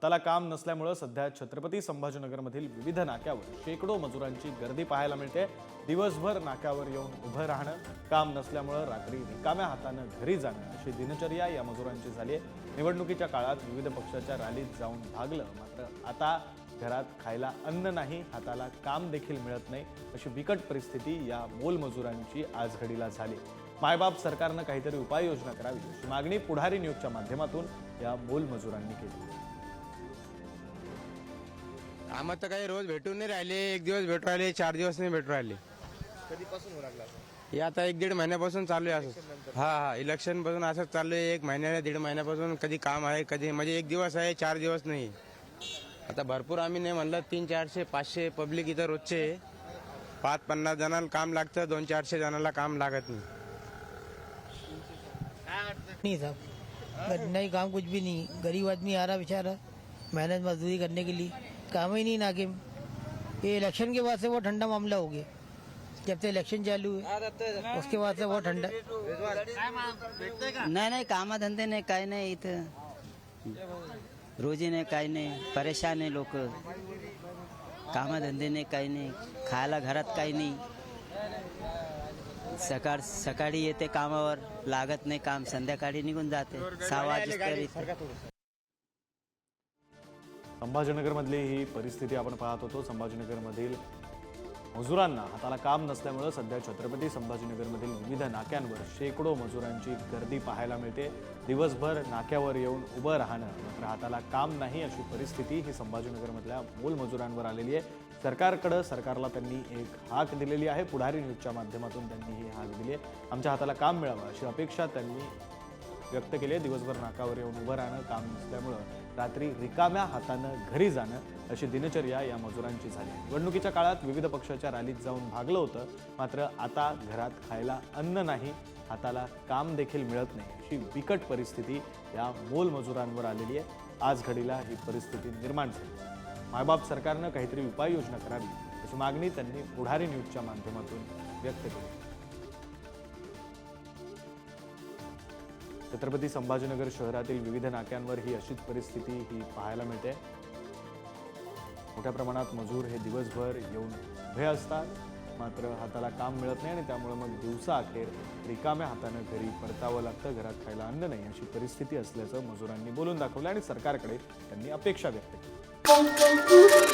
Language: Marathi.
हाताला काम नसल्यामुळं सध्या छत्रपती संभाजीनगरमधील विविध नाक्यावर शेकडो मजुरांची गर्दी पाहायला मिळते. दिवसभर नाक्यावर येऊन उभं राहणं काम नसल्यामुळं रात्री रिकाम्या हातानं घरी जाणं अशी दिनचर्या या मजुरांची झाली आहे. निवडणुकीच्या काळात विविध पक्षाच्या रॅलीत जाऊन भागलं मात्र आता घरात खायला अन्न नाही हाताला काम देखील मिळत नाही अशी बिकट परिस्थिती या मोलमजुरांची आज घडीला झाली. मायबाप सरकारनं काहीतरी उपाययोजना करावी अशी मागणी पुढारी न्यूजच्या माध्यमातून या मोलमजुरांनी केली. आम्हाला तर काही रोज भेटून नाही राहिले. एक दिवस भेटू राहिले चार दिवस नाही भेटू राहिले. कधीपासून होऊ लागला हे आता एक दीड महिन्यापासून चालू आहे असं. हा हा इलेक्शनपासून असंच चालू आहे. एक महिन्याला दीड महिन्यापासून कधी काम आहे कधी म्हणजे एक दिवस आहे चार दिवस नाही. आता भरपूर आम्ही नाही म्हणलं तीन चारशे पाचशे पब्लिक इथं रोजचे. पाच पन्नास जणांना काम लागतं दोन चारशे जणांना काम लागत नाही. नहीं साहब. नहीं काम कुछ भी नहीं. गरीब आदमी आ रहा बेचारा. मेहनत मजदूरी करने के लिए. काम ही नहीं नाके में ये इलेक्शन के बाद से वो ठंडा मामला हो गया। जब से इलेक्शन चालू है उसके बाद से वो ठंडा नाही नाही कामधंदे नाही काय नाही इथं। रोजी नाही काही नाही परेशान आहे लोक। कामधंदे नाही काही नाही खायला घरात काही नाही। सकाळ सकाळी येते कामावर लागत नाही काम संध्याकाळी निघून जाते। सहा वाजेपर्यंत संभाजीनगरमधली ही परिस्थिती आपण पाहत होतो. संभाजीनगरमधील मजुरांना हाताला काम नसल्यामुळं सध्या छत्रपती संभाजीनगरमधील विविध नाक्यांवर शेकडो मजुरांची गर्दी पाहायला मिळते. दिवसभर नाक्यावर येऊन उभं राहणं मात्र हाताला काम नाही अशी परिस्थिती ही संभाजीनगरमधल्या मूल मजुरांवर आलेली आहे. सरकारकडं सरकारला त्यांनी एक हाक दिलेली आहे. पुढारी न्यूजच्या माध्यमातून त्यांनी ही हाक दिली आहे. आमच्या हाताला काम मिळावं अशी अपेक्षा त्यांनी व्यक्त केले. दिवसभर नाकावर येऊन उभं राहणं काम नसल्यामुळं रात्री रिकाम्या हातानं घरी जाणं अशी दिनचर्या या मजुरांची झाली. निवडणुकीच्या काळात विविध पक्षाच्या रॅलीत जाऊन भागलं होतं. मात्र आता घरात खायला अन्न नाही हाताला काम देखील मिळत नाही अशी बिकट परिस्थिती या मोल मजुरांवर आलेली आहे. आज घडीला ही परिस्थिती निर्माण झाली. मायबाप सरकारनं काहीतरी उपाययोजना करावी अशी मागणी त्यांनी पुढारी न्यूजच्या माध्यमातून व्यक्त केली. छत्रपती संभाजीनगर शहरातील विविध नाक्यांवर ही अशीच परिस्थिती ही पाहायला मिळते. मोठ्या प्रमाणात मजूर हे दिवसभर येऊन उभे असतात. मात्र हाताला काम मिळत नाही आणि त्यामुळे मग दिवसा अखेर रिकाम्या हातानं घरी परतावं लागतं. घरात खायला अन्न नाही अशी परिस्थिती असल्याचं मजुरांनी बोलून दाखवलं आणि सरकारकडे त्यांनी अपेक्षा व्यक्त केली.